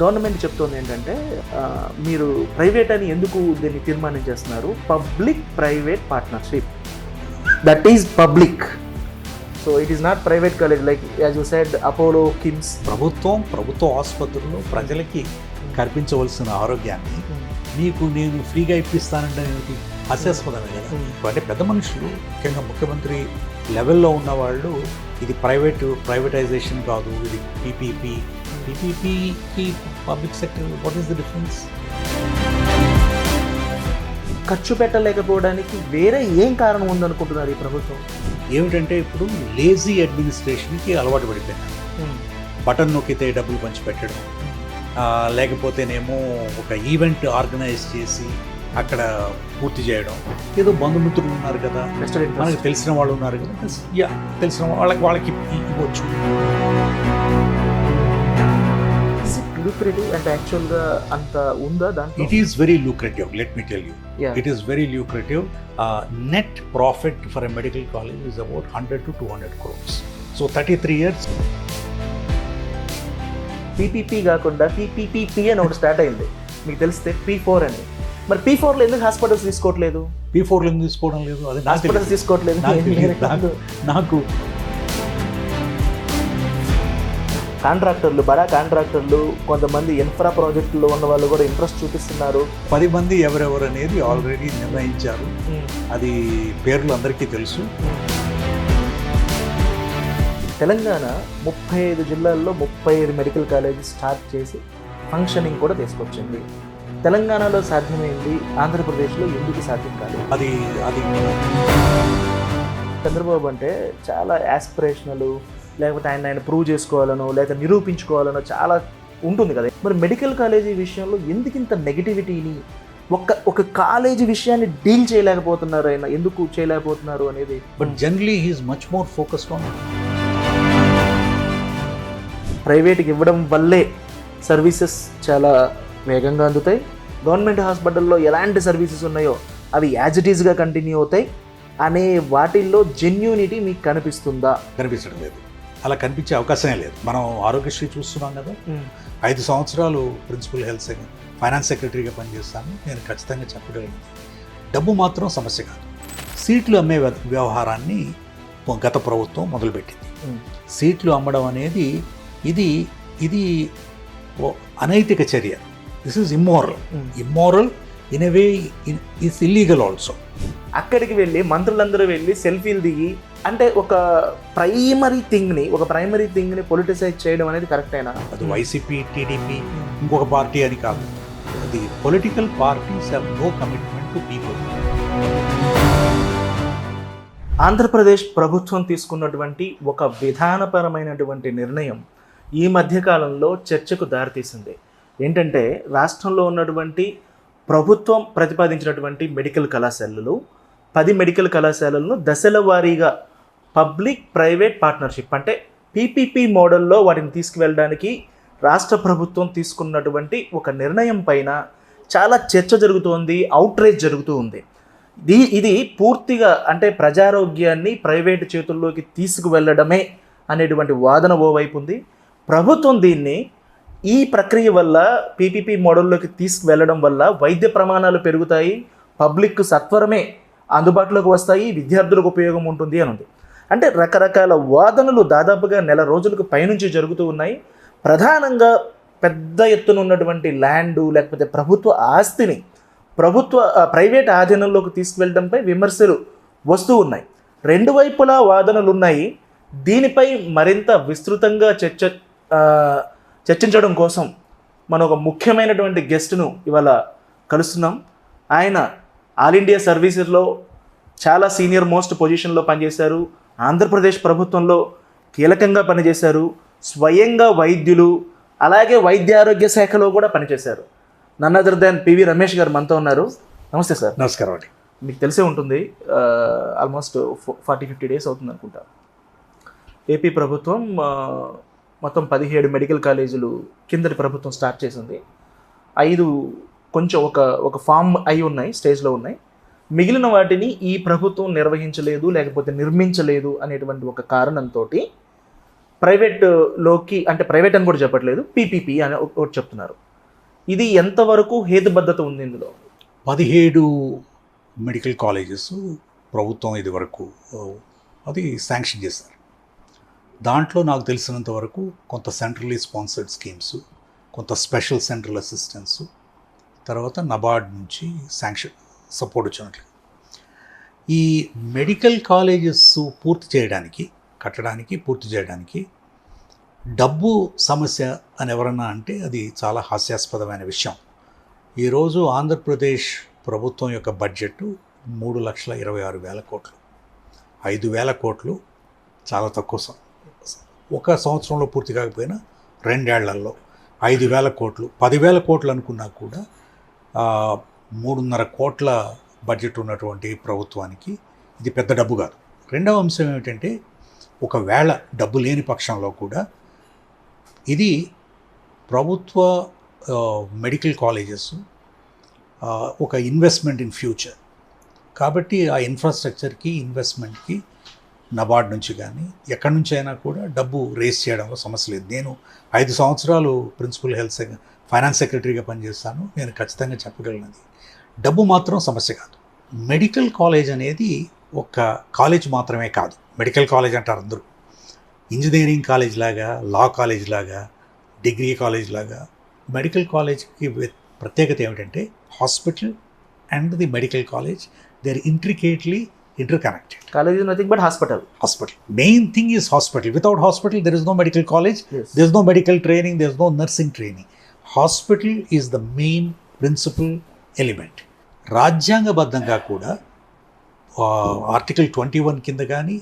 Government చెప్తోంది ఏంటంటే మీరు ప్రైవేట్ అని ఎందుకు దీన్ని తీర్మానం చేస్తున్నారు? Public private partnership. That is public so it is not private college like as you said Apollo KIMS ప్రభుత్వం ప్రభుత్వ ఆసుపత్రుల్లో ప్రజలకి కల్పించవలసిన ఆరోగ్యాన్ని మీకు నేను ఫ్రీగా ఇప్పిస్తానంటే ఏమిటి హాస్యాస్పదమే కదా. అంటే పెద్ద మనుషులు ముఖ్యంగా ముఖ్యమంత్రి లెవెల్లో ఉన్న వాళ్ళు ఇది ప్రైవేట్ ప్రైవేటైజేషన్ కాదు ఇది PPP పీపీపీకి public sector what is the difference ఖర్చు పెట్టలేకపోవడానికి వేరే ఏం కారణం ఉందనుకుంటున్నారు ఈ ప్రభుత్వం? ఏమిటంటే ఇప్పుడు లేజీ అడ్మినిస్ట్రేషన్కి అలవాటు పడిపోయినారు బటన్ నొక్కితే డబ్బులు పంచి పెట్టడం ఆ, లేకపోతేనేమో ఒక ఈవెంట్ ఆర్గనైజ్ చేసి అక్కడ పూర్తి చేయడం ఏదో బంధుమిత్రులు ఉన్నారు కదా మనకి తెలిసిన వాళ్ళు ఉన్నారు కదా యా తెలిసిన వాళ్ళకి వాళ్ళకి ఇవ్వచ్చు. లూక్రేటివ్ అంటే యాక్చువల్గా అంత ఉందా దాంట్లో? It is very lucrative let me tell you. It is very lucrative net profit for a medical college is about hundred to two hundred crores so thirty three years PPP కాకుండా PPP అని ఒకటి start అయింది. మీకు తెలిస్తే P four అని. మరి P ఫోర్లో ఎందుకు హాస్పిటల్స్ తీసుకోవట్లేదు? పీ ఫోర్లు ఎందుకు తీసుకోవడం లేదు? అది హాస్పిటల్స్. తీసుకోవట్లేదు. నాకు కాంట్రాక్టర్లు బడా కాంట్రాక్టర్లు కొంతమంది ఇన్ఫ్రా ప్రాజెక్టులో ఉన్న వాళ్ళు కూడా ఇంట్రెస్ట్ చూపిస్తున్నారు. పది మంది ఎవరెవరు అనేది ఆల్రెడీ నిర్ణయించారు. అది పేర్లు అందరికీ తెలుసు. తెలంగాణ ముప్పై ఐదు జిల్లాల్లో ముప్పై ఐదు మెడికల్ కాలేజెస్ స్టార్ట్ చేసి ఫంక్షనింగ్ కూడా తీసుకొచ్చింది. తెలంగాణలో సాధ్యమైంది ఆంధ్రప్రదేశ్లో ఎందుకు సాధ్యం కాలేదు? అది అది చంద్రబాబు అంటే చాలా యాస్పిరేషనల్ లేకపోతే ఆయన ఆయన ప్రూవ్ చేసుకోవాలనో లేక నిరూపించుకోవాలనో చాలా ఉంటుంది కదా. మరి మెడికల్ కాలేజీ విషయంలో ఎందుకు ఇంత నెగిటివిటీని ఒక ఒక కాలేజీ విషయాన్ని డీల్ చేయలేకపోతున్నారు ఆయన ఎందుకు చేయలేకపోతున్నారు అనేది? But generally he is much more focused on ప్రైవేట్కి ఇవ్వడం వల్లే సర్వీసెస్ చాలా వేగంగా అందుతాయి. గవర్నమెంట్ హాస్పిటల్లో ఎలాంటి సర్వీసెస్ ఉన్నాయో అవి యాజ్ ఇట్ ఈస్గా కంటిన్యూ అవుతాయి. అనే వాటిల్లో జెన్యూనిటీ మీకు కనిపిస్తుందా? కనిపించడం లేదు. అలా కనిపించే అవకాశమే లేదు. మనం ఆరోగ్యశ్రీ చూస్తున్నాం కదా. ఐదు సంవత్సరాలు ప్రిన్సిపల్ హెల్త్ ఫైనాన్స్ సెక్రటరీగా పనిచేస్తాను. నేను ఖచ్చితంగా చెప్పగలను. డబ్బు మాత్రం సమస్య కాదు. సీట్లు అమ్మే వ్య- వ్యవహారాన్ని గత ప్రభుత్వం మొదలుపెట్టింది. సీట్లు అమ్మడం అనేది ఇది ఇది అనైతిక చర్య. This is immoral immoral in a way is illegal also అక్కడికి వెళ్ళి మంత్రులందరూ వెళ్ళి సెల్ఫీలు దిగి అంటే ఒక ప్రైమరీ థింగ్ని ఒక ప్రైమరీ థింగ్ని పొలిటిసైజ్ చేయడం అనేది కరెక్టేనా అది వైసీపీ టీడీపీ ఇంకొక పార్టీ అని కాదు. అది political parties have no commitment to people Andhra Pradesh ప్రభుత్వం తీసుకున్నటువంటి ఒక విధానపరమైనటువంటి నిర్ణయం ఈ మధ్యకాలంలో చర్చకు దారితీసింది. ఏంటంటే రాష్ట్రంలో ఉన్నటువంటి ప్రభుత్వం ప్రతిపాదించినటువంటి మెడికల్ కళాశాలలు పది మెడికల్ కళాశాలలను దశల వారీగా పబ్లిక్ ప్రైవేట్ పార్ట్నర్షిప్ అంటే పీపీపీ మోడల్లో వాటిని తీసుకువెళ్ళడానికి రాష్ట్ర ప్రభుత్వం తీసుకున్నటువంటి ఒక నిర్ణయం పైన చాలా చర్చ జరుగుతోంది అవుట్రేజ్ జరుగుతూ ఉంది. దీ ఇది పూర్తిగా అంటే ప్రజారోగ్యాన్ని ప్రైవేట్ చేతుల్లోకి తీసుకువెళ్ళడమే అనేటువంటి వాదన ఓవైపు ఉంది. ప్రభుత్వం దీన్ని ఈ ప్రక్రియ వల్ల పీపీపీ మోడల్లోకి తీసుకువెళ్ళడం వల్ల వైద్య ప్రమాణాలు పెరుగుతాయి పబ్లిక్ సత్వరమే అందుబాటులోకి వస్తాయి విద్యార్థులకు ఉపయోగం ఉంటుంది అని ఉంది. అంటే రకరకాల వాదనలు దాదాపుగా నెల రోజులకు పైనుంచి జరుగుతూ ఉన్నాయి. ప్రధానంగా పెద్ద ఎత్తున ఉన్నటువంటి ల్యాండు లేకపోతే ప్రభుత్వ ఆస్తిని ప్రభుత్వ ప్రైవేట్ ఆధీనంలోకి తీసుకువెళ్ళడంపై విమర్శలు వస్తూ ఉన్నాయి. రెండు వైపులా వాదనలు ఉన్నాయి. దీనిపై మరింత విస్తృతంగా చర్చ చర్చించడం కోసం మనం ఒక ముఖ్యమైనటువంటి గెస్ట్ను ఇవాళ కలుస్తున్నాం. ఆయన ఆల్ ఇండియా సర్వీసెస్లో చాలా సీనియర్ మోస్ట్ పొజిషన్లో పనిచేశారు. ఆంధ్రప్రదేశ్ ప్రభుత్వంలో కీలకంగా పనిచేశారు. స్వయంగా వైద్యులు అలాగే వైద్య ఆరోగ్య శాఖలో కూడా పనిచేశారు. None other than P V Ramesh garu మనతో ఉన్నారు. నమస్తే సార్. నమస్కారం అండి. మీకు తెలిసే ఉంటుంది ఆల్మోస్ట్ ఫార్టీ ఫిఫ్టీ డేస్ అవుతుంది అనుకుంటా. ఏపీ ప్రభుత్వం మొత్తం పదిహేడు మెడికల్ కాలేజీలు కిందటి ప్రభుత్వం స్టార్ట్ చేసింది. ఐదు కొంచెం ఒక ఒక ఫామ్ అయి ఉన్నాయి స్టేజ్లో ఉన్నాయి. మిగిలిన వాటిని ఈ ప్రభుత్వం నిర్వహించలేదు లేకపోతే నిర్మించలేదు అనేటువంటి ఒక కారణంతో ప్రైవేట్లోకి అంటే ప్రైవేట్ అని కూడా చెప్పట్లేదు పీపీపీ అని ఒక- ఒకటి చెప్తున్నారు. ఇది ఎంతవరకు హేతుబద్ధత ఉంది ఇందులో? పదిహేడు మెడికల్ కాలేజెస్ ప్రభుత్వం ఇది వరకు అది శాంక్షన్ చేశారు. దాంట్లో నాకు తెలిసినంత వరకు కొంత సెంట్రలీ స్పాన్సర్డ్ స్కీమ్స్ కొంత స్పెషల్ సెంట్రల్ అసిస్టెన్స్ తర్వాత నబార్డ్ నుంచి శాంక్షన్ సపోర్ట్ వచ్చినట్లు ఈ మెడికల్ కాలేజెస్ పూర్తి చేయడానికి కట్టడానికి పూర్తి చేయడానికి డబ్బు సమస్య అని ఎవరన్నా అంటే అది చాలా హాస్యాస్పదమైన విషయం. ఈరోజు ఆంధ్రప్రదేశ్ ప్రభుత్వం యొక్క బడ్జెట్ మూడు లక్షల ఇరవై ఆరు వేల కోట్లు. ఐదు వేల కోట్లు చాలా తక్కువ ఒక సంవత్సరంలో పూర్తి కాకపోయినా రెండేళ్ళలో ఐదు వేల కోట్లు పదివేల కోట్లు అనుకున్నా కూడా మూడున్నర కోట్ల బడ్జెట్ ఉన్నటువంటి ప్రభుత్వానికి ఇది పెద్ద డబ్బు కాదు. రెండవ అంశం ఏమిటంటే ఒకవేళ డబ్బు లేని పక్షంలో కూడా ఇది ప్రభుత్వ మెడికల్ కాలేజెస్ ఒక ఇన్వెస్ట్మెంట్ ఇన్ ఫ్యూచర్. కాబట్టి ఆ ఇన్ఫ్రాస్ట్రక్చర్కి ఇన్వెస్ట్మెంట్కి నబార్డ్ నుంచి కానీ ఎక్కడి నుంచి అయినా కూడా డబ్బు రేస్ చేయడంలో సమస్య లేదు. నేను ఐదు సంవత్సరాలు ప్రిన్సిపల్ హెల్త్ ఫైనాన్స్ సెక్రటరీగా పనిచేస్తాను. నేను ఖచ్చితంగా చెప్పగలిగినది డబ్బు మాత్రం సమస్య కాదు. మెడికల్ కాలేజ్ అనేది ఒక కాలేజ్ మాత్రమే కాదు. మెడికల్ కాలేజ్ అంటారు అందరూ. ఇంజనీరింగ్ కాలేజ్ లాగా లా కాలేజ్ లాగా డిగ్రీ కాలేజ్ లాగా మెడికల్ కాలేజ్కి ప్రత్యేకత ఏమిటంటే hospital and the medical college they are intricately interconnected college nothing but hospital hospital main thing is hospital without hospital there is no medical college there is no medical training there is no nursing training hospital is the main principal element రాజ్యాంగబద్ధంగా కూడా article twenty one కింద కానీ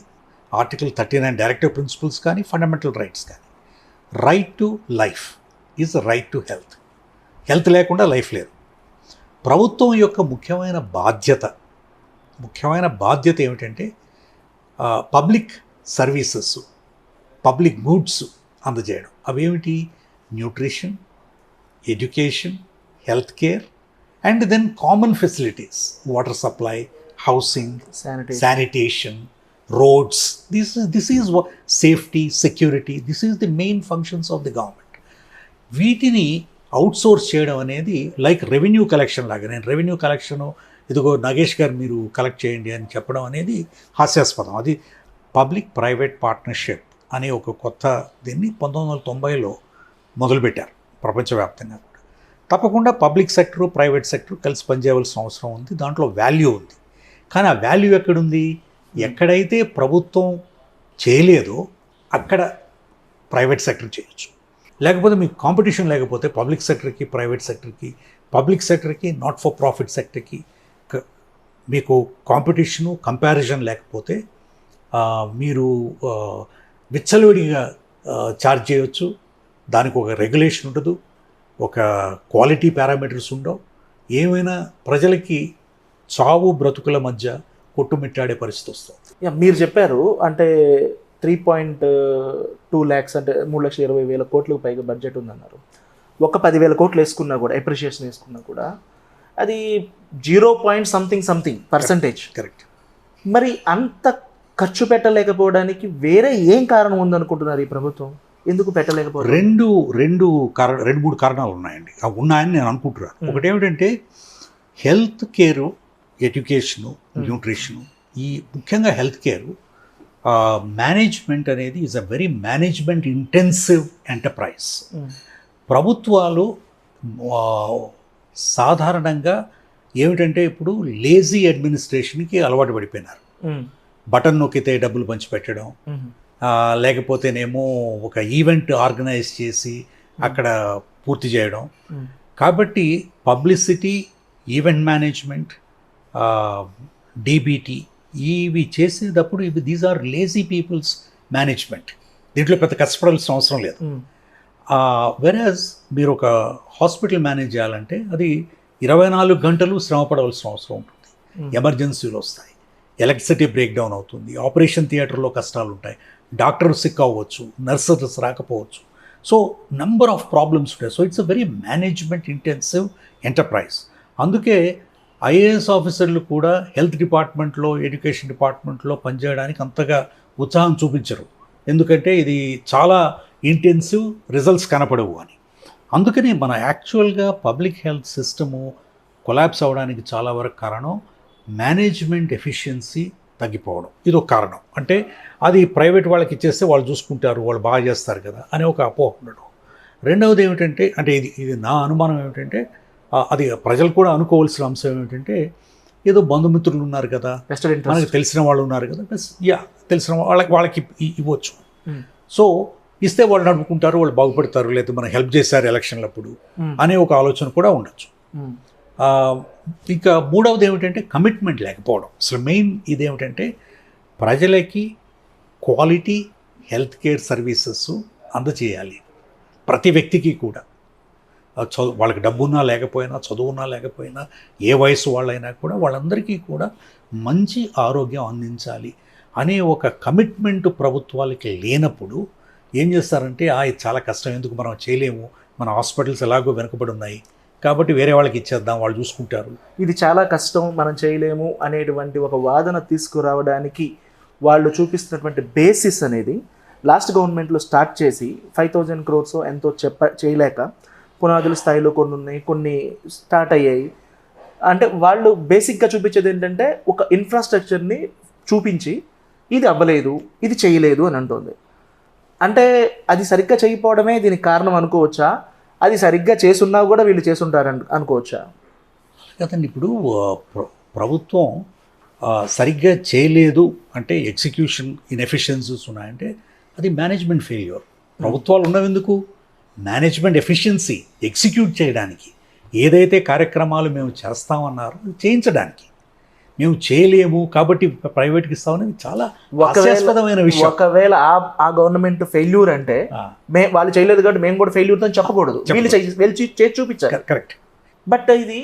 article thirty nine directive principles కానీ fundamental rights కానీ. Right to life is right to health health లేకుండా life లేదు. ప్రభుత్వం యొక్క ముఖ్యమైన బాధ్యత ముఖ్యమైన బాధ్యత ఏమిటంటే పబ్లిక్ సర్వీసెస్ పబ్లిక్ గూడ్స్ అందజేయడం. అవేమిటి? Nutrition education health care and then common facilities water supply housing. This is this is what safety, security. This is the main functions of the government. వీటిని అవుట్సోర్స్ చేయడం అనేది like revenue collection లాగా నేను revenue collection ఇదిగో నాగేష్ గారు మీరు collect చేయండి అని చెప్పడం అనేది హాస్యాస్పదం అది పబ్లిక్ ప్రైవేట్ పార్ట్నర్షిప్ అనే ఒక కొత్త దీన్ని పంతొమ్మిది వందల తొంభైలో మొదలుపెట్టారు ప్రపంచవ్యాప్తంగా తప్పకుండా పబ్లిక్ సెక్టర్ ప్రైవేట్ సెక్టర్ కలిసి పనిచేయవలసిన అవసరం ఉంది. దాంట్లో వాల్యూ ఉంది. కానీ ఆ వాల్యూ ఎక్కడుంది? ఎక్కడైతే ప్రభుత్వం చేయలేదో అక్కడ ప్రైవేట్ సెక్టర్ చేయొచ్చు. లేకపోతే మీకు కాంపిటీషన్ లేకపోతే పబ్లిక్ సెక్టర్కి ప్రైవేట్ సెక్టర్కి పబ్లిక్ సెక్టర్కి నాట్ ఫర్ ప్రాఫిట్ సెక్టర్కి మీకు కాంపిటీషను కంపారిజన్ లేకపోతే మీరు విచ్చలవిడిగా ఛార్జ్ చేయొచ్చు. దానికి ఒక రెగ్యులేషన్ ఉండదు. ఒక క్వాలిటీ పారామీటర్స్ ఉండవు. ఏమైనా ప్రజలకి చావు బ్రతుకుల మధ్య కొట్టుమిట్టాడే పరిస్థితి వస్తుంది. మీరు చెప్పారు అంటే త్రీ పాయింట్ టూ ల్యాక్స్ అంటే మూడు లక్షల ఇరవై వేల కోట్లకు పైగా బడ్జెట్ ఉందన్నారు. ఒక పదివేల కోట్లు వేసుకున్నా కూడా ఎప్రిషియేషన్ వేసుకున్నా కూడా అది zero point something something percentage correct మరి అంత ఖర్చు పెట్టలేకపోవడానికి వేరే ఏం కారణం ఉందనుకుంటున్నారు ఈ ప్రభుత్వం? ఎందుకు పెట్టలేకపోవడం రెండు రెండు రెండు మూడు కారణాలు ఉన్నాయండి. అవి ఉన్నాయని నేను అనుకుంటున్నాను. ఒకటి ఏమిటంటే హెల్త్ కేరు ఎడ్యుకేషను న్యూట్రిషను ఈ ముఖ్యంగా హెల్త్ కేరు మేనేజ్మెంట్ అనేది is a very management intensive enterprise ప్రభుత్వాలు సాధారణంగా ఏమిటంటే ఇప్పుడు లేజీ అడ్మినిస్ట్రేషన్కి అలవాటు పడిపోయినారు. బటన్ నొక్కితే డబ్బులు పంచిపెట్టడం లేకపోతేనేమో ఒక ఈవెంట్ ఆర్గనైజ్ చేసి అక్కడ పూర్తి చేయడం. ఉమ్, కాబట్టి పబ్లిసిటీ ఈవెంట్ మేనేజ్మెంట్ డీబీటీ ఇవి చేసేటప్పుడు ఇవి these are lazy peoples management దీంట్లో పెద్ద కష్టపడాల్సిన అవసరం లేదు. వెరాజ్ మీరు ఒక హాస్పిటల్ మేనేజ్ చేయాలంటే అది ఇరవై నాలుగు గంటలు శ్రమ పడవలసిన అవసరం ఉంటుంది. ఎమర్జెన్సీలు వస్తాయి. ఎలక్ట్రిసిటీ బ్రేక్ డౌన్ అవుతుంది. ఆపరేషన్ థియేటర్లో కష్టాలు ఉంటాయి డాక్టర్ సిక్ అవ్వచ్చు నర్సెస్ రాకపోవచ్చు. సో నంబర్ ఆఫ్ ప్రాబ్లమ్స్ ఉంటాయి. So it's a very management intensive enterprise. అందుకే ఐఏఎస్ ఆఫీసర్లు కూడా హెల్త్ డిపార్ట్మెంట్లో ఎడ్యుకేషన్ డిపార్ట్మెంట్లో పనిచేయడానికి అంతగా ఉత్సాహం చూపించరు. ఎందుకంటే ఇది చాలా ఇంటెన్సివ్ రిజల్ట్స్ కనపడవు అని. అందుకని మన యాక్చువల్గా పబ్లిక్ హెల్త్ సిస్టము కొలాబ్స్ అవ్వడానికి చాలా వరకు కారణం మేనేజ్మెంట్ ఎఫిషియన్సీ తగ్గిపోవడం. ఇది ఒక కారణం. అంటే అది ప్రైవేట్ వాళ్ళకి ఇచ్చేస్తే వాళ్ళు చూసుకుంటారు వాళ్ళు బాగా చేస్తారు కదా అనే ఒక అపోహ ఉండడం. రెండవది ఏమిటంటే అంటే ఇది ఇది నా అనుమానం ఏమిటంటే అది ప్రజలు కూడా అనుకోవాల్సిన అంశం ఏమిటంటే ఏదో బంధుమిత్రులు ఉన్నారు కదా మనకి తెలిసిన వాళ్ళు ఉన్నారు కదా బస్ యా తెలిసిన వాళ్ళకి వాళ్ళకి ఇవ్వచ్చు. సో ఇస్తే వాళ్ళు నడుపుకుంటారు వాళ్ళు బాగుపడతారు లేదా మనం హెల్ప్ చేశారు ఎలక్షన్లప్పుడు అనే ఒక ఆలోచన కూడా ఉండొచ్చు. ఇంకా మూడవది ఏమిటంటే కమిట్మెంట్ లేకపోవడం. అసలు మెయిన్ ఇదేమిటంటే ప్రజలకి క్వాలిటీ హెల్త్ కేర్ సర్వీసెస్ అందజేయాలి. ప్రతి వ్యక్తికి కూడా. ఆ చదువు వాళ్ళకి డబ్బున్నా లేకపోయినా చదువున్నా లేకపోయినా ఏ వయసు వాళ్ళైనా కూడా వాళ్ళందరికీ కూడా మంచి ఆరోగ్యం అందించాలి అనే ఒక కమిట్మెంట్ ప్రభుత్వాలకి లేనప్పుడు ఏం చేస్తారంటే ఆ ఇది చాలా కష్టం ఎందుకు మనం చేయలేము? మన హాస్పిటల్స్ ఎలాగో వెనుకబడి ఉన్నాయి. కాబట్టి వేరే వాళ్ళకి ఇచ్చేద్దాం వాళ్ళు చూసుకుంటారు. ఇది చాలా కష్టం మనం చేయలేము అనేటువంటి ఒక వాదన తీసుకురావడానికి వాళ్ళు చూపిస్తున్నటువంటి బేసిస్ అనేది లాస్ట్ గవర్నమెంట్లో స్టార్ట్ చేసి ఫైవ్ థౌజండ్ క్రోర్స్ ఎంతో చెప్ప చేయలేక పునాదుల స్థాయిలో కొన్ని ఉన్నాయి కొన్ని స్టార్ట్ అయ్యాయి. అంటే వాళ్ళు బేసిక్గా చూపించేది ఏంటంటే ఒక ఇన్ఫ్రాస్ట్రక్చర్ని చూపించి ఇది అవ్వలేదు ఇది చేయలేదు అని అంటుంది. అంటే అది సరిగ్గా చేయకపోవడమే దీనికి కారణం అనుకోవచ్చా? అది సరిగ్గా చేసున్నా కూడా వీళ్ళు చేసుంటారు అనుకోవచ్చా? కదండి ఇప్పుడు ప్రభుత్వం సరిగ్గా చేయలేదు అంటే ఎగ్జిక్యూషన్ ఇన్ఎఫిషియన్సీస్ ఉన్నాయంటే అది మేనేజ్మెంట్ ఫెయిల్యూర్. ప్రభుత్వాలు ఉన్నవెందుకు మేనేజ్మెంట్ ఎఫిషియన్సీ ఎగ్జిక్యూట్ చేయడానికి. ఏదైతే కార్యక్రమాలు మేము చేస్తామన్నారో చేయించడానికి. మేము చేయలేము కాబట్టి ప్రైవేట్కి ఇస్తామనేది చాలా హాస్యాస్పదమైన విషయం. ఒకవేళ ఆ గవర్నమెంట్ ఫెయిల్యూర్ అంటే మే వాళ్ళు చేయలేదు కాబట్టి మేము కూడా ఫెయిల్యూర్ అని చెప్పకూడదు. వీళ్ళు చేసి- వీళ్ళు చే- చేసి చూపించారు. కరె- కరెక్ట్. బట్ ఇది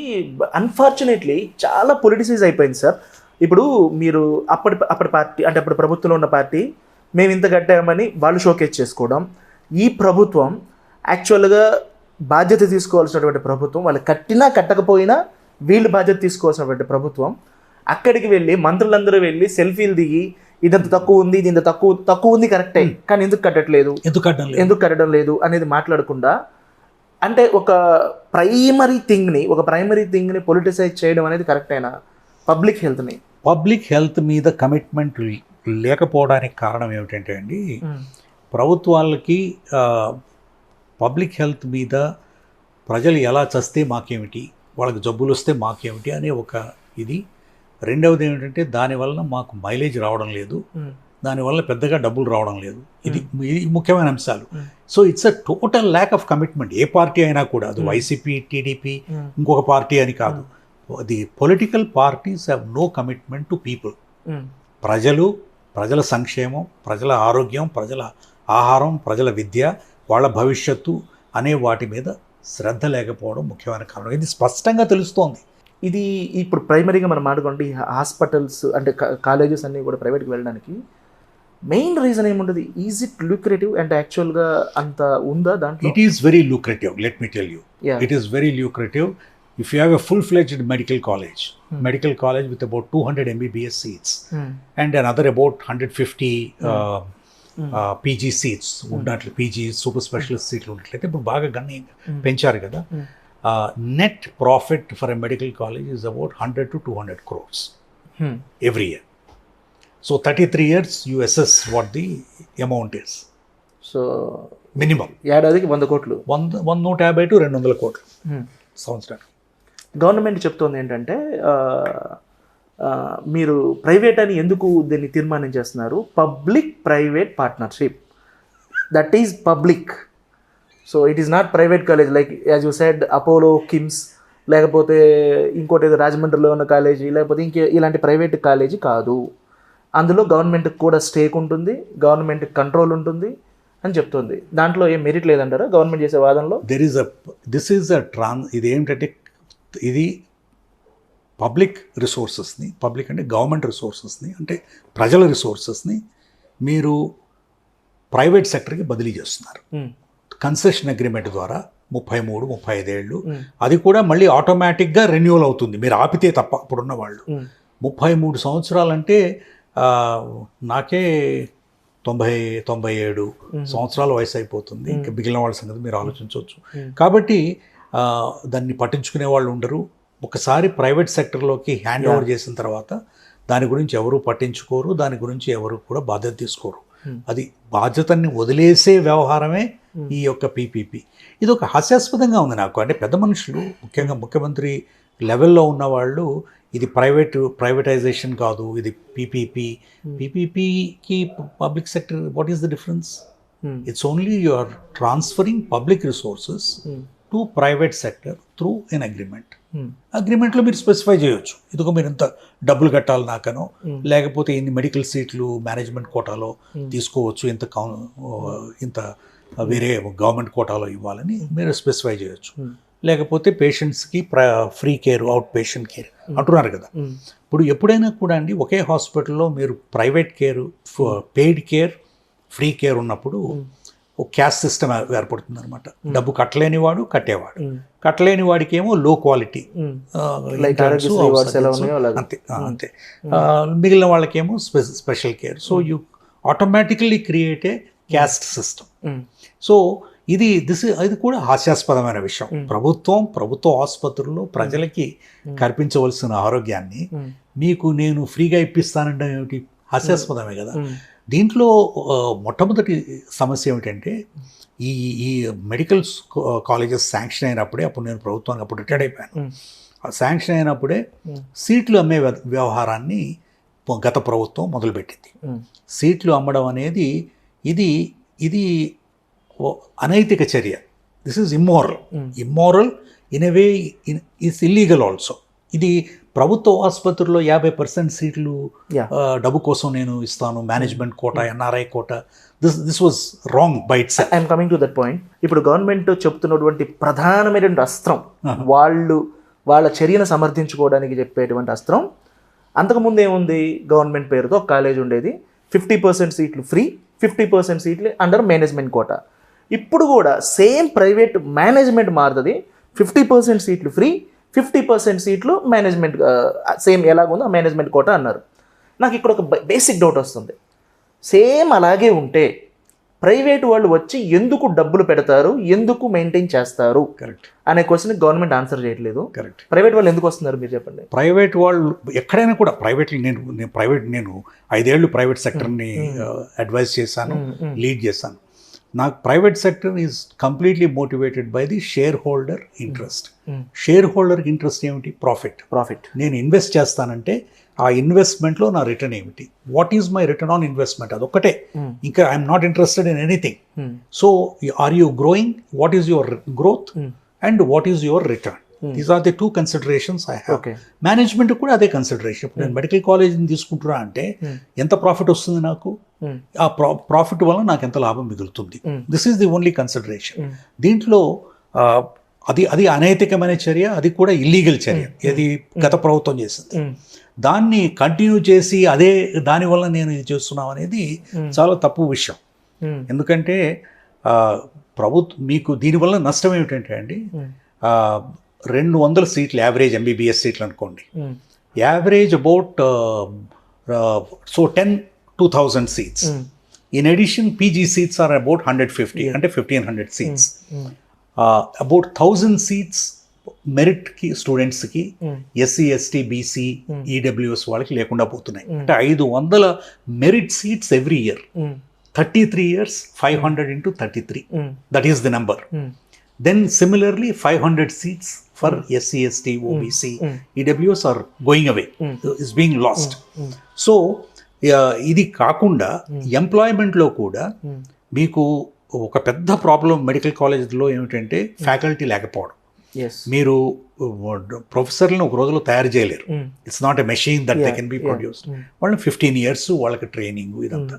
అన్ఫార్చునేట్లీ చాలా పొలిటిసైజ్ అయిపోయింది సార్ ఇప్పుడు మీరు అప్పటి అప్పటి పార్టీ అంటే అప్పుడు ప్రభుత్వంలో ఉన్న పార్టీ మేము ఇంత కట్టామని వాళ్ళు షోకేజ్ చేసుకోవడం ఈ ప్రభుత్వం యాక్చువల్గా బాధ్యత తీసుకోవాల్సినటువంటి ప్రభుత్వం వాళ్ళు కట్టినా కట్టకపోయినా వీళ్ళు బాధ్యత తీసుకోవాల్సినటువంటి ప్రభుత్వం అక్కడికి వెళ్ళి మంత్రులందరూ వెళ్ళి సెల్ఫీలు దిగి ఇదంత తక్కువ ఉంది ఇది ఇంత తక్కువ తక్కువ ఉంది కరెక్టే కానీ ఎందుకు కట్టట్లేదు? ఎందుకు లేదు? ఎందుకు కట్టడం లేదు అనేది మాట్లాడకుండా అంటే ఒక ప్రైమరీ థింగ్ని ఒక ప్రైమరీ థింగ్ని పొలిటిసైజ్ చేయడం అనేది కరెక్టేనా? పబ్లిక్ హెల్త్ని పబ్లిక్ హెల్త్ మీద కమిట్మెంట్ లేకపోవడానికి కారణం ఏమిటంటే అండి ప్రభుత్వాలకి పబ్లిక్ హెల్త్ మీద ప్రజలు ఎలా చస్తే మాకేమిటి? వాళ్ళకి జబ్బులు వస్తే మాకేమిటి? అనే ఒక ఇది రెండవది ఏమిటంటే దానివల్ల మాకు మైలేజ్ రావడం లేదు. దానివల్ల పెద్దగా డబ్బులు రావడం లేదు. ఇది ఇది ముఖ్యమైన అంశాలు. So it's a total lack of commitment. A party అయినా కూడా అది. వైసీపీ టీడీపీ ఇంకొక పార్టీ అని కాదు. The political parties have no commitment to people. ప్రజలు ప్రజల సంక్షేమం ప్రజల ఆరోగ్యం ప్రజల ఆహారం ప్రజల విద్య వాళ్ళ భవిష్యత్తు అనే వాటి మీద శ్రద్ధ లేకపోవడం ముఖ్యమైన కారణం. ఇది స్పష్టంగా తెలుస్తోంది. ఇది ఇప్పుడు ప్రైమరీగా మనం మాట్లాడుకుంటే ఈ హాస్పిటల్స్ అంటే కాలేజెస్ అన్నీ కూడా ప్రైవేట్కి వెళ్ళడానికి మెయిన్ రీజన్ ఏముంటుంది? ఈజ్ ఇట్ లుక్రేటివ్ అంటే యాక్చువల్గా అంత ఉందా దాంట్లో? It is very lucrative let me tell you very lucrative. If you have a full-fledged medical college Hmm. medical college with about 200 mbbs seats Hmm. and another about 150 uh, Hmm. uh, PG seats ఉన్నట్లు PG super specialist సీట్లు ఉన్నట్లయితే ఇప్పుడు బాగా గన్ని Hmm. పెంచారు కదా. Net profit for a medical college is about hundred to two hundred crores Hmm. Every year so thirty three years assess what the amount is so minimum ఏడాదికి వంద కోట్లు. వంద వంద నూట యాభై టు రెండు వందల కోట్లు. Hmm. సంవత్సరానికి. గవర్నమెంట్ చెప్తోంది ఏంటంటే మీరు ప్రైవేట్ అని ఎందుకు దీన్ని తీర్మానం చేస్తున్నారు? Public private partnership that is public so it is not private college like as you said Apollo KIMS లేకపోతే ఇంకోటి ఏదో రాజమండ్రిలో ఉన్న కాలేజీ లేకపోతే ఇంకే ఇలాంటి ప్రైవేట్ కాలేజీ కాదు. అందులో గవర్నమెంట్కి కూడా స్టేక్ ఉంటుంది గవర్నమెంట్ కంట్రోల్ ఉంటుంది అని చెప్తుంది. దాంట్లో ఏం మెరిట్ లేదంటారా గవర్నమెంట్ చేసే వాదనలో? There is a this is a Tron ఇది ఏంటంటే ఇది పబ్లిక్ రిసోర్సెస్ని పబ్లిక్ అంటే గవర్నమెంట్ రిసోర్సెస్ని అంటే ప్రజల రిసోర్సెస్ని మీరు ప్రైవేట్ సెక్టర్కి బదిలీ చేస్తున్నారు. Hmm. కన్సెషన్ అగ్రిమెంట్ ద్వారా ముప్పై మూడు ముప్పై ఐదేళ్ళు. అది కూడా మళ్ళీ ఆటోమేటిక్గా రెన్యూవల్ అవుతుంది మీరు ఆపితే తప్ప అప్పుడున్న వాళ్ళు. ముప్పై మూడు సంవత్సరాలంటే నాకే తొంభై తొంభై ఏడు సంవత్సరాల వయసు అయిపోతుంది ఇంకా మిగిలిన వాళ్ళ సంగతి మీరు ఆలోచించవచ్చు. కాబట్టి దాన్ని పట్టించుకునే వాళ్ళు ఉండరు ఒకసారి ప్రైవేట్ సెక్టర్లోకి హ్యాండ్ ఓవర్ చేసిన తర్వాత దాని గురించి ఎవరు పట్టించుకోరు దాని గురించి ఎవరు కూడా బాధ్యత తీసుకోరు. అది బాధ్యతని వదిలేసే వ్యవహారమే. ఈ యొక్క పీపీపీ ఇది ఒక హాస్యాస్పదంగా ఉంది నాకు అంటే పెద్ద మనుషులు ముఖ్యంగా ముఖ్యమంత్రి లెవెల్లో ఉన్నవాళ్ళు ఇది ప్రైవేట్ ప్రైవేటైజేషన్ కాదు ఇది PPP Hmm. పీపీపీకి public sector what is the difference. It's only you are transferring public resources. To private sector through an agreement. అగ్రిమెంట్లో మీరు స్పెసిఫై చేయొచ్చు ఇదిగో మీరు ఇంత డబ్బులు కట్టాలి నాకనో Hmm. లేకపోతే ఇన్ని మెడికల్ సీట్లు మేనేజ్మెంట్ కోటాలో. తీసుకోవచ్చు ఇంత ఇంత వేరే గవర్నమెంట్ కోటాలో ఇవ్వాలని మీరు స్పెసిఫై చేయొచ్చు. Hmm. లేకపోతే పేషెంట్స్కి ప్ర free care out patient care అంటున్నారు కదా. Hmm. ఇప్పుడు ఎప్పుడైనా కూడా అండి ఒకే హాస్పిటల్లో మీరు private care paid care free care ఉన్నప్పుడు Hmm. ఒక క్యాస్ట్ సిస్టమ్ ఏర్పడుతుంది అనమాట డబ్బు కట్టలేని వాడు కట్టేవాడు. కట్టలేని వాడికి ఏమో లో క్వాలిటీ. అంతే అంతే. మిగిలిన వాళ్ళకేమో స్పె- special care so you automatically create a caste system. So ఇది దిస్ ఇది కూడా హాస్యాస్పదమైన విషయం ప్రభుత్వం ప్రభుత్వ ఆసుపత్రుల్లో ప్రజలకి కల్పించవలసిన ఆరోగ్యాన్ని. మీకు నేను ఫ్రీగా ఇప్పిస్తానంటే ఏమిటి హాస్యాస్పదమే కదా. దీంట్లో మొట్టమొదటి సమస్య ఏమిటంటే ఈ ఈ మెడికల్ కాలేజెస్ శాంక్షన్ అయినప్పుడే అప్పుడు నేను ప్రభుత్వానికి అప్పుడు రిటైర్డ్ అయిపోయాను శాంక్షన్ అయినప్పుడే. సీట్లు అమ్మే వ్య- వ్యవహారాన్ని గత ప్రభుత్వం మొదలుపెట్టింది. సీట్లు అమ్మడం అనేది ఇది ఇది అనైతిక చర్య. This is immoral Hmm. Immoral in a way is illegal also ఇది ప్రభుత్వ ఆసుపత్రుల్లో యాభై పర్సెంట్ సీట్లు డబ్బు కోసం నేను ఇస్తాను management quota NRI quota. This this was wrong bites I'm coming to that point ఇప్పుడు గవర్నమెంట్ చెప్తున్నటువంటి ప్రధానమైనటువంటి అస్త్రం Uh-huh. వాళ్ళు వాళ్ళ చర్యను సమర్థించుకోవడానికి చెప్పేటువంటి అస్త్రం అంతకుముందు ఏముంది? గవర్నమెంట్ పేరుతో ఒక కాలేజ్ ఉండేది. ఫిఫ్టీ పర్సెంట్ సీట్లు ఫ్రీ ఫిఫ్టీ పర్సెంట్ సీట్లు అండర్ మేనేజ్మెంట్ కోట ఇప్పుడు కూడా సేమ్ ప్రైవేట్ మేనేజ్మెంట్ మారుతుంది. ఫిఫ్టీ పర్సెంట్ సీట్లు ఫ్రీ ఫిఫ్టీ పర్సెంట్ సీట్లు మేనేజ్మెంట్ సేమ్ ఎలాగుందో ఆ మేనేజ్మెంట్ కోట అన్నారు. నాకు ఇక్కడ ఒక బేసిక్ డౌట్ వస్తుంది. సేమ్ అలాగే ఉంటే ప్రైవేట్ వాళ్ళు వచ్చి ఎందుకు డబ్బులు పెడతారు? ఎందుకు మెయింటైన్ చేస్తారు? కరెక్ట్. అనే క్వశ్చన్ గవర్నమెంట్ ఆన్సర్ చేయట్లేదు. కరెక్ట్. ప్రైవేట్ వాళ్ళు ఎందుకు వస్తున్నారు మీరు చెప్పండి? ప్రైవేట్ వాళ్ళు ఎక్కడైనా కూడా ప్రైవేట్ నేను నేను ప్రైవేట్ నేను ఐదేళ్ళు ప్రైవేట్ సెక్టర్ని అడ్వైజ్ చేశాను లీడ్ చేశాను. నాకు private sector is completely motivated by the shareholder interest. Mm. Shareholder interest ఏమిటి? ప్రాఫిట్ ప్రాఫిట్ నేను ఇన్వెస్ట్ చేస్తానంటే ఆ ఇన్వెస్ట్మెంట్లో నా రిటర్న్ ఏమిటి? What is my return on investment అదొక్కటే. Mm. ఇంకా I'm not interested in anything so are you growing what is your growth and what is your return these are the two considerations I have management కూడా అదే consideration ఇప్పుడు నేను medical కాలేజ్ని తీసుకుంటున్నా అంటే Hmm. ఎంత profit వస్తుంది నాకు? ఆ ప్రా ప్రాఫిట్ వల్ల నాకు ఎంత లాభం మిగులుతుంది? Hmm. This is the only consideration దీంట్లో ఆ, అది అది అనైతికమైన చర్య అది కూడా ఇల్లీగల్ చర్య. ఇది గత ప్రభుత్వం చేసింది. దాన్ని కంటిన్యూ చేసి అదే దానివల్ల నేను ఇది చేస్తున్నాం అనేది చాలా తప్పు విషయం. ఎందుకంటే ఆ, ప్రభుత్వం మీకు దీనివల్ల నష్టం ఏమిటంటే అండి ఆ, రెండు వందల సీట్లు యావరేజ్ ఎంబీబీఎస్ సీట్లు అనుకోండి. Average about so ten two thousand seats. In addition PG seats are about hundred fifty అంటే fifteen hundred seats. About thousand seats మెరిట్కి స్టూడెంట్స్కి ఎస్సీ ఎస్టీ బీసీ ఈడబ్ల్యూఎస్ వాళ్ళకి లేకుండా పోతున్నాయి. అంటే ఐదు వందల merit seats every year. Thirty three years five hundred into thirty three. That is the number. Then similarly five hundred seats for SC ST OBC EWS are going away is being lost so ఇది కాకుండా ఎంప్లాయ్మెంట్లో కూడా మీకు ఒక పెద్ద problem medical కాలేజ్లో ఏమిటంటే faculty లేకపోవడం. మీరు ప్రొఫెసర్లను ఒక రోజులో తయారు చేయలేరు. It's not a machine that they can be produced వాళ్ళు ఫిఫ్టీన్ ఇయర్స్ వాళ్ళకి ట్రైనింగ్ ఇదంతా.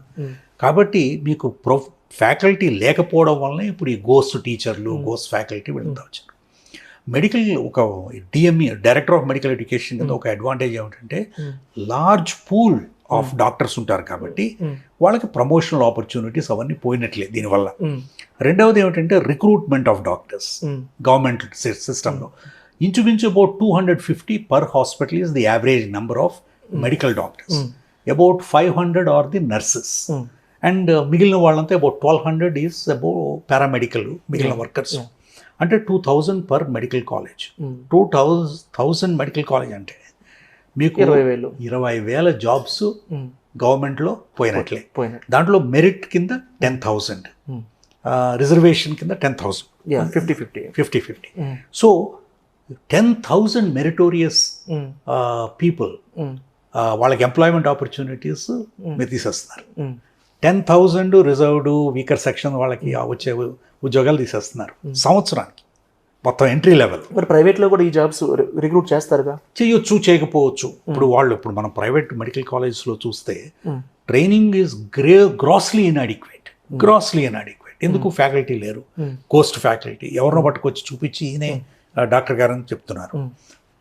కాబట్టి మీకు ప్రొ ఫ్యాకల్టీ లేకపోవడం వల్లనే ఇప్పుడు ఈ గోస్ట్ టీచర్లు గోస్ట్ ఫ్యాకల్టీ వీళ్ళంతా వచ్చారు. మెడికల్ ఒక DME director of medical education కింద ఒక అడ్వాంటేజ్ ఏమిటంటే లార్జ్ పూల్ ఆఫ్ డాక్టర్స్ ఉంటారు కాబట్టి వాళ్ళకి ప్రమోషనల్ ఆపర్చునిటీస్ అవన్నీ పోయినట్లే దీనివల్ల. రెండవది ఏమిటంటే రిక్రూట్మెంట్ ఆఫ్ డాక్టర్స్ గవర్నమెంట్ సిస్టంలో ఇంచుమించు about two hundred fifty per hospital is the average number of medical doctors about five hundred are the nurses and మిగిలిన వాళ్ళంతా about twelve hundred is above paramedical మిగిలిన. Workers. అంటే two thousand per medical college. Two thousand thousand medical college అంటే మీకు ఇరవై వేలు ఇరవై వేల జాబ్స్. గవర్నమెంట్లో పోయినట్లే దాంట్లో మెరిట్ కింద టెన్ థౌజండ్. రిజర్వేషన్ కింద ten thousand fifty fifty fifty fifty. So ten thousand meritorious. People. వాళ్ళకి ఎంప్లాయ్మెంట్ ఆపర్చునిటీస్ మీరు తీసేస్తున్నారు. Ten thousand reserved weaker section వాళ్ళకి వచ్చే ఉద్యోగాలు తీసేస్తున్నారు. సంవత్సరానికి. మొత్తం ఎంట్రీ లెవెల్. మరి ప్రైవేట్లో కూడా ఈ జాబ్స్ రిక్రూట్ చేస్తారుగా? చేయొచ్చు చేయకపోవచ్చు. ఇప్పుడు వాళ్ళు ఇప్పుడు మనం ప్రైవేట్ మెడికల్ కాలేజ్లో చూస్తే. Training is grey grossly inadequate grossly inadequate ఎందుకు ఫ్యాకల్టీ లేరు. Ghost faculty. ఎవరినో పట్టుకొచ్చి చూపించి ఈయనే డాక్టర్ గారు అని చెప్తున్నారు.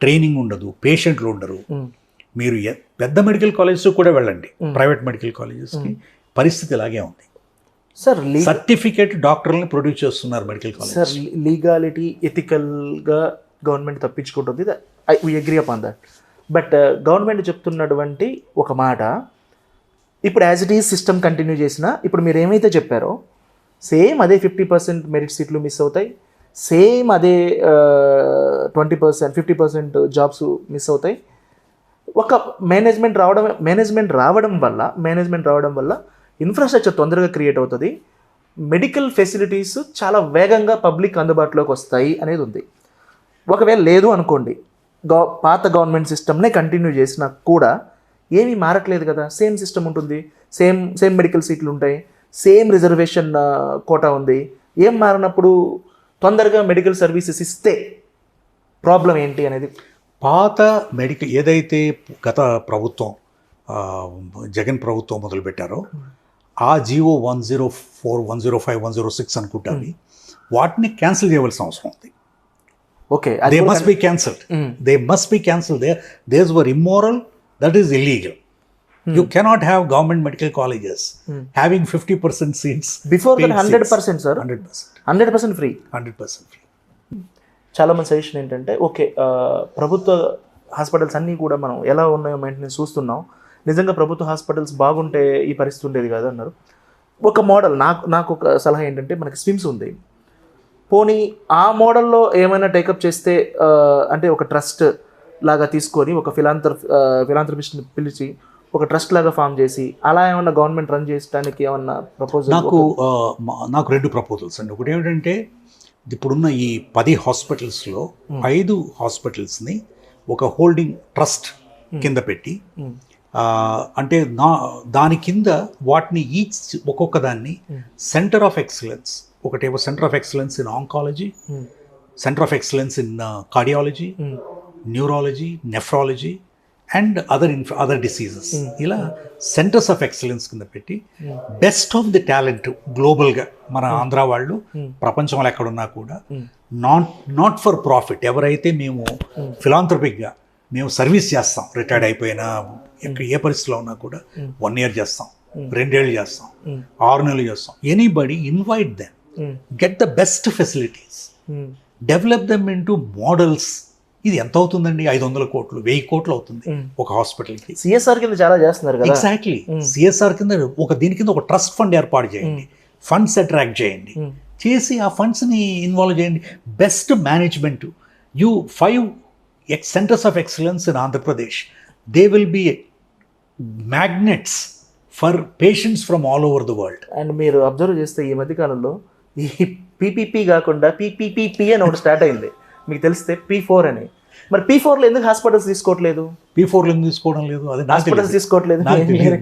ట్రైనింగ్ ఉండదు పేషెంట్లు ఉండరు. మీరు పెద్ద మెడికల్ కాలేజెస్ కూడా వెళ్ళండి. ప్రైవేట్ మెడికల్ కాలేజెస్కి. పరిస్థితి ఇలాగే ఉంది సార్ సర్టిఫికేట్ డాక్టర్ని ప్రొడ్యూస్ చేస్తున్నారు మెడికల్ కాలేజ్ సార్ లీగాలిటీ ఎథికల్గా government తప్పించుకుంటుంది. We agree upon that but government చెప్తున్నటువంటి ఒక మాట ఇప్పుడు as it is system continue చేసినా ఇప్పుడు మీరు ఏమైతే చెప్పారో సేమ్ అదే ఫిఫ్టీ పర్సెంట్ మెరిట్ సీట్లు మిస్ అవుతాయి. సేమ్ అదే twenty percent fifty percent jobs miss అవుతాయి. ఒక మేనేజ్మెంట్ రావడం మేనేజ్మెంట్ రావడం వల్ల మేనేజ్మెంట్ రావడం వల్ల ఇన్ఫ్రాస్ట్రక్చర్ తొందరగా క్రియేట్ అవుతుంది. మెడికల్ ఫెసిలిటీస్ చాలా వేగంగా పబ్లిక్ అందుబాటులోకి వస్తాయి అనేది ఉంది. ఒకవేళ లేదు అనుకోండి గవ పాత గవర్నమెంట్ సిస్టమ్నే కంటిన్యూ చేసినా కూడా ఏమీ మారట్లేదు కదా. సేమ్ సిస్టమ్ ఉంటుంది. సేమ్ సేమ్ మెడికల్ సీట్లు ఉంటాయి. సేమ్ రిజర్వేషన్ కోటా ఉంది. ఏం మారినప్పుడు తొందరగా మెడికల్ సర్వీసెస్ ఇస్తే ప్రాబ్లం ఏంటి అనేది? పాత మెడికల్ ఏదైతే గత ప్రభుత్వం జగన్ ప్రభుత్వం మొదలుపెట్టారో ఆ GO one zero four one zero five one zero six అనుకుంటావి. వాటిని క్యాన్సిల్ చేయవలసిన అవసరం ఉంది. Okay they must be cancelled they must be cancel they these were immoral that is illegal you cannot have government medical colleges having fifty percent seats before hundred percent sir hundred percent hundred percent free hundred percent చాలా మంది suggestion ఏంటంటే okay ఆ, ప్రభుత్వ hospitals అన్నీ కూడా మనం ఎలా ఉన్నాయో మెయింటెనెన్స్ చూస్తున్నాం. నిజంగా ప్రభుత్వ హాస్పిటల్స్ బాగుంటే ఈ పరిస్థితి ఉండేది కాదు అన్నారు. ఒక మోడల్ నాకు నాకు ఒక సలహా ఏంటంటే మనకి స్విమ్స్ ఉంది. పోనీ ఆ మోడల్లో ఏమైనా టేకప్ చేస్తే అంటే ఒక ట్రస్ట్ లాగా తీసుకొని ఒక ఫిలాంథ్ర ఫిలాంథ్రపిస్ట్ని పిలిచి ఒక ట్రస్ట్ లాగా ఫామ్ చేసి అలా ఏమన్నా గవర్నమెంట్ రన్ చేయడానికి ఏమన్నా ప్రపోజల్ నాకు నాకు రెండు ప్రపోజల్స్ అండి. ఒకటి ఏమిటంటే ఇప్పుడున్న ఈ పది హాస్పిటల్స్లో ఐదు హాస్పిటల్స్ని ఒక హోల్డింగ్ ట్రస్ట్ కింద పెట్టి అంటే నా దాని కింద వాటిని ఈచ్ ఒక్కొక్క దాన్ని సెంటర్ ఆఫ్ ఎక్సలెన్స్ ఒకటేమో centre of excellence in oncology centre of excellence in cardiology neurology nephrology and other ఇన్ఫ్ other diseases. ఇలా సెంటర్స్ ఆఫ్ ఎక్సలెన్స్ కింద పెట్టి బెస్ట్ ఆఫ్ ది టాలెంట్ గ్లోబల్గా మన ఆంధ్ర వాళ్ళు ప్రపంచంలో ఎక్కడున్నా కూడా నాట్ నాట్ ఫర్ ప్రాఫిట్. ఎవరైతే మేము. ఫిలాంథ్రపిక్గా మేము సర్వీస్ చేస్తాం. రిటైర్డ్ అయిపోయినా ఏ పరిస్థితిలో ఉన్నా కూడా వన్ ఇయర్ చేస్తాం. రెండేళ్ళు చేస్తాం. ఆరు నెలలు చేస్తాం. Anybody invite them get the best facilities develop them into models ఇది ఎంత అవుతుందండి? ఐదు వందల కోట్లు వెయ్యి కోట్లు అవుతుంది ఒక హాస్పిటల్కి సిఎస్ఆర్ కింద చాలా చేస్తున్నారు కదా. ఎగ్జాక్ట్లీ సిఎస్ఆర్ కింద ఒక దీని కింద ఒక ట్రస్ట్ ఫండ్ ఏర్పాటు చేయండి. ఫండ్స్ అట్రాక్ట్ చేయండి. చేసి ఆ ఫండ్స్ని ఇన్వాల్వ్ చేయండి. Best management you five X centres of excellence in Andhra Pradesh they will be magnets for patients from all over the world and మీరు అబ్జర్వ్ చేస్తే ఈ మధ్య కాలంలో ఈ పీపీపీ కాకుండా పీపీపీపీ అని ఒకటి స్టార్ట్ అయింది. మీకు తెలిస్తే పీ ఫోర్ అని. మరి పీ ఫోర్లో ఎందుకు హాస్పిటల్స్ తీసుకోవట్లేదు? పీ ఫోర్లో తీసుకోవడం లేదు? అది హాస్పిటల్స్. తీసుకోవట్లేదు.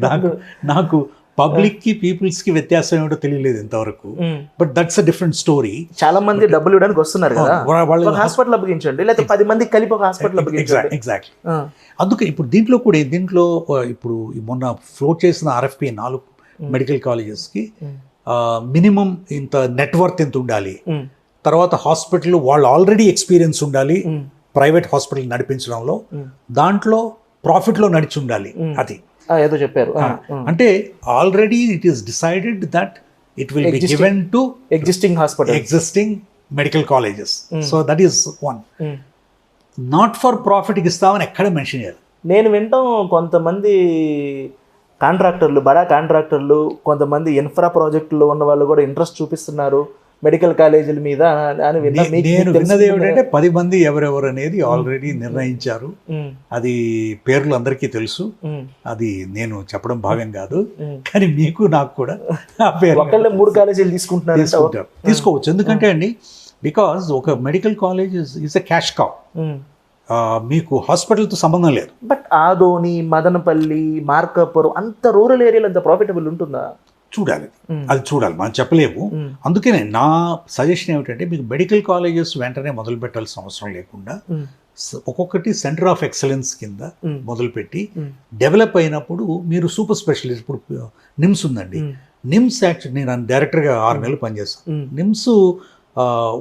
నాకు నాకు పబ్లిక్కి పీపుల్స్కి వ్యత్యాసం ఏమిటో తెలియలేదు ఇంతవరకు. But that's a different story చాలా మంది డబ్బులు ఇవ్వడానికి వస్తున్నారు కదా. వాళ్ళు- హాస్పిటల్ అప్పగించండి లేకపోతే పది మంది కలిపి ఒక హాస్పిటల్ అప్పగించండి. ఎగ్జాక్ట్లీ అందుకే ఇప్పుడు దీంట్లో కూడా దీంట్లో ఇప్పుడు ఈ మొన్న ఫ్లోట్ చేసిన ఆర్ఎఫ్పి నాలుగు మెడికల్ కాలేజెస్కి మినిమం ఇంత నెట్వర్త్ ఎంత ఉండాలి? తర్వాత హాస్పిటల్ వాళ్ళు ఆల్రెడీ ఎక్స్పీరియన్స్ ఉండాలి. ప్రైవేట్ హాస్పిటల్ నడిపించడంలో. దాంట్లో ప్రాఫిట్లో నడిచి ఉండాలి. అది. ఏదో చెప్పారు. అంటే already it is decided that it will be given to existing hospital existing medical colleges so that is one not for ప్రాఫిట్కి ఇస్తామని ఎక్కడ మెన్షన్ చేయాలి నేను వింటాం కొంతమంది కాంట్రాక్టర్లు బడా కాంట్రాక్టర్లు కొంతమంది ఇన్ఫ్రా ప్రాజెక్టులో ఉన్న వాళ్ళు కూడా ఇంట్రెస్ట్ చూపిస్తున్నారు. మెడికల్ కాలేజీల మీద అని విన్నా నేను విన్నది ఏమిటంటే పది మంది ఎవరెవరు అనేది ఆల్రెడీ నిర్ణయించారు. అది పేర్లు అందరికీ తెలుసు. అది నేను చెప్పడం భావ్యం కాదు. కానీ మీకు నాకు కూడా ఆ పేరు ఒకళ్ళే మూడు కాలేజీలు తీసుకుంటున్నారు తీసుకుంటారు. తీసుకోవచ్చు. ఎందుకంటే అండి బికాజ్ ఒక medical college is a cash cow మీకు హాస్పిటల్తో సంబంధం లేదు. బట్ ఆదోని మదనపల్లి మార్కాపురం అంత రూరల్ ఏరియాలో అంత ప్రాఫిటబుల్ ఉంటుందా? చూడాలి. అది చూడాలి. మనం చెప్పలేము. అందుకనే నా సజెషన్ ఏమిటంటే మీకు మెడికల్ కాలేజెస్ వెంటనే మొదలు పెట్టాల్సిన అవసరం లేకుండా ఒక్కొక్కటి సెంటర్ ఆఫ్ ఎక్సలెన్స్ కింద మొదలుపెట్టి డెవలప్ అయినప్పుడు మీరు సూపర్ స్పెషలిస్ట్ ఇప్పుడు నిమ్స్ ఉందండి. నిమ్స్ యాక్చువల్ నేను డైరెక్టర్గా ఆరు నెలలు పనిచేస్తాను NIMS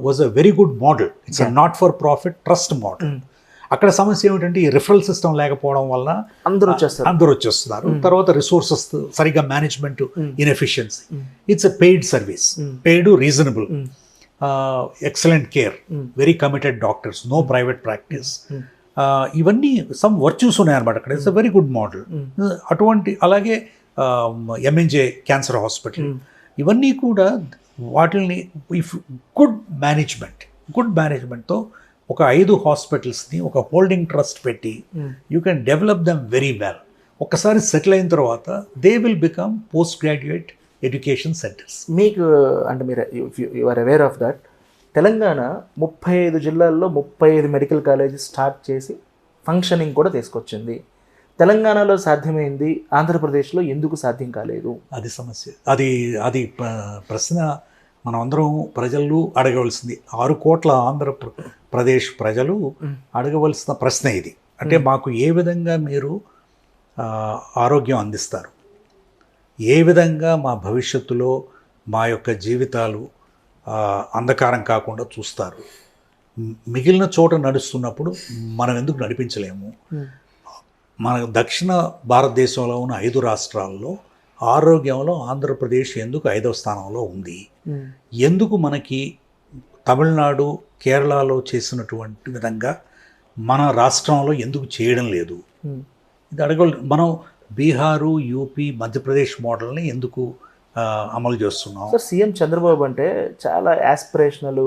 was a very good model it's. Not for profit trust model. అక్కడ సమస్య ఏమిటంటే ఈ రిఫరల్ సిస్టమ్ లేకపోవడం వల్ల అందరూ వచ్చేస్తారు. అందరూ వచ్చేస్తున్నారు. తర్వాత రిసోర్సెస్ సరిగా management. Inefficiency. It's a paid service. Paid reasonable excellent care very committed doctors no private practice. ఇవన్నీ సమ్ వర్చ్యూస్ ఉన్నాయన్నమాట అక్కడ. It's a very good model అటువంటి అలాగే ఎంఎన్జే క్యాన్సర్ హాస్పిటల్ ఇవన్నీ కూడా వాటిని ఇఫ్ గుడ్ మేనేజ్మెంట్ గుడ్ మేనేజ్మెంట్తో ఒక ఐదు హాస్పిటల్స్ని ఒక హోల్డింగ్ ట్రస్ట్ పెట్టి ఉమ్. You can develop them very well. ఒక్కసారి సెటిల్ అయిన తర్వాత they will become post graduate education centres. మీకు అంటే మీరు you are aware of that Telangana ముప్పై ఐదు జిల్లాల్లో ముప్పై ఐదు మెడికల్ కాలేజెస్ స్టార్ట్ చేసి ఫంక్షనింగ్ కూడా తీసుకొచ్చింది. తెలంగాణలో సాధ్యమైంది ఆంధ్రప్రదేశ్లో ఎందుకు సాధ్యం కాలేదు? అది సమస్య. అది అది ప్ర- ప్రశ్న మనం అందరం ప్రజలు అడగవలసింది. ఆరు కోట్ల ఆంధ్రప్రదేశ్ ప్రజలు. అడగవలసిన ప్రశ్న ఇది. అంటే మాకు ఏ విధంగా మీరు ఆరోగ్యం అందిస్తారు? ఏ విధంగా మా భవిష్యత్తులో మా యొక్క జీవితాలు అంధకారం కాకుండా చూస్తారు? మిగిలిన చోట నడుస్తున్నప్పుడు మనం ఎందుకు నడిపించలేము? మన దక్షిణ భారతదేశంలో ఉన్న ఐదు రాష్ట్రాల్లో ఆరోగ్యంలో ఆంధ్రప్రదేశ్ ఎందుకు ఐదవ స్థానంలో ఉంది? ఎందుకు మనకి తమిళనాడు కేరళలో చేసినటువంటి విధంగా మన రాష్ట్రంలో ఎందుకు చేయడం లేదు? ఇది అడగ మనం బీహారు యూపీ మధ్యప్రదేశ్ మోడల్ని ఎందుకు అమలు చేస్తున్నాం? సార్ సీఎం చంద్రబాబు అంటే చాలా యాస్పిరేషనల్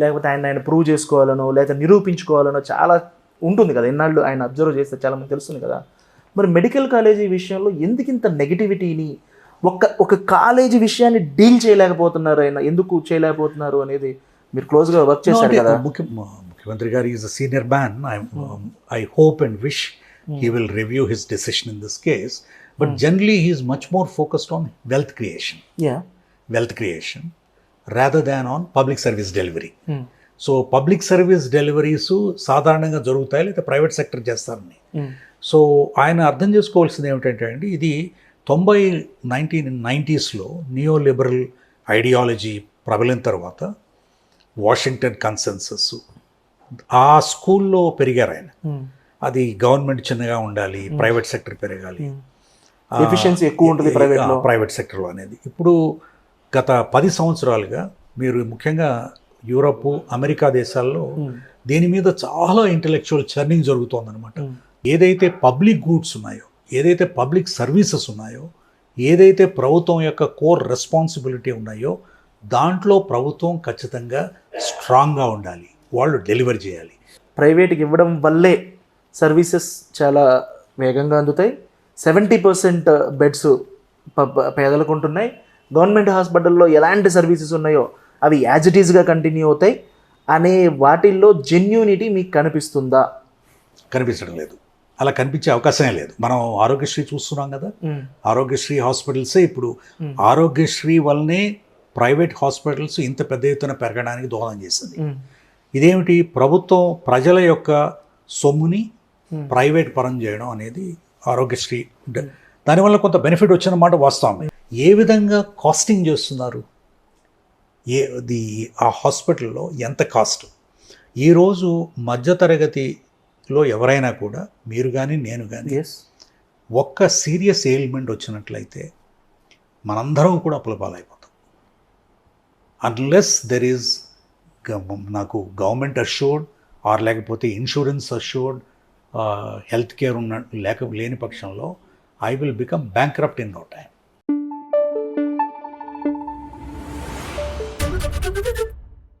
లేకపోతే ఆయన ఆయన ప్రూవ్ చేసుకోవాలనో లేకపోతే నిరూపించుకోవాలనో చాలా ఉంటుంది కదా. ఎన్నాళ్ళు ఆయన అబ్జర్వ్ చేస్తే చాలా మంది తెలుస్తుంది కదా. మరి మెడికల్ కాలేజీ విషయంలో ఎందుకు ఇంత నెగిటివిటీని ఒక్క ఒక కాలేజీ విషయాన్ని డీల్ చేయలేకపోతున్నారు ఆయన ఎందుకు చేయలేకపోతున్నారు అనేది మీరు క్లోజ్గా వర్క్ చేశారు కదా. ముఖ్య ముఖ్యమంత్రి గారు is a senior man I hope and wish he will review his decision in this case but generally he's much more focused on wealth creation wealth creation rather than on public service delivery so public service deliveries సాధారణంగా జరుగుతాయి లేదా private sector చేస్తారని? So ఆయన అర్థం చేసుకోవాల్సింది ఏమిటంటే అండి ఇది తొంభై నైన్టీన్ నైంటీస్లో నియో లిబరల్ ఐడియాలజీ ప్రబలిన తర్వాత వాషింగ్టన్ కన్సెన్సస్ ఆ స్కూల్లో పెరిగారు ఆయన. అది గవర్నమెంట్ చిన్నగా ఉండాలి ప్రైవేట్ సెక్టర్ పెరగాలి. ఎఫిషియన్సీ ఎక్కువ ఉంటుంది ప్రైవేట్లో. ప్రైవేట్ సెక్టర్లో అనేది. ఇప్పుడు గత పది సంవత్సరాలుగా మీరు ముఖ్యంగా యూరప్ అమెరికా దేశాల్లో దీని మీద చాలా ఇంటలెక్చువల్ చర్నింగ్ జరుగుతోందనమాట ఏదైతే పబ్లిక్ గూడ్స్ ఉన్నాయో ఏదైతే పబ్లిక్ సర్వీసెస్ ఉన్నాయో ఏదైతే ప్రభుత్వం యొక్క కోర్ రెస్పాన్సిబిలిటీ ఉన్నాయో దాంట్లో ప్రభుత్వం ఖచ్చితంగా స్ట్రాంగ్గా ఉండాలి. వాళ్ళు డెలివర్ చేయాలి. ప్రైవేట్కి ఇవ్వడం వల్లే సర్వీసెస్ చాలా వేగంగా అందుతాయి. సెవెంటీ పర్సెంట్ బెడ్స్ పేదలకు ఉంటున్నాయి. గవర్నమెంట్ హాస్పిటల్లో ఎలాంటి సర్వీసెస్ ఉన్నాయో అవి యాజ్ ఇట్ ఈస్గా కంటిన్యూ అవుతాయి. అనే వాటిల్లో జెన్యూనిటీ మీకు కనిపిస్తుందా? కనిపించడం లేదు. అలా కనిపించే అవకాశమే లేదు. మనం ఆరోగ్యశ్రీ చూస్తున్నాం కదా. ఆరోగ్యశ్రీ హాస్పిటల్సే ఇప్పుడు. ఆరోగ్యశ్రీ వల్లనే ప్రైవేట్ హాస్పిటల్స్ ఇంత పెద్ద ఎత్తున పెరగడానికి దోహదం చేసింది. ఇదేమిటి? ప్రభుత్వం ప్రజల యొక్క సొమ్ముని ప్రైవేట్ పరం చేయడం అనేది ఆరోగ్యశ్రీ దానివల్ల కొంత బెనిఫిట్ వచ్చినమాట వాస్తవం. ఏ విధంగా కాస్టింగ్ చేస్తున్నారు? ఏ ది ఆ హాస్పిటల్లో ఎంత కాస్ట్? ఈరోజు మధ్యతరగతిలో ఎవరైనా కూడా మీరు కానీ నేను కానీ ఒక్క సీరియస్ ఎయిల్మెంట్ వచ్చినట్లయితే మనందరం కూడా అప్పులపాలైపోతాం. అన్లెస్ దెర్ ఈజ్ నాకు గవర్నమెంట్ అష్యూర్డ్ ఆర్ లేకపోతే ఇన్సూరెన్స్ అష్యూర్డ్ హెల్త్ కేర్ ఉన్న లేక లేని పక్షంలో I will become bank in no time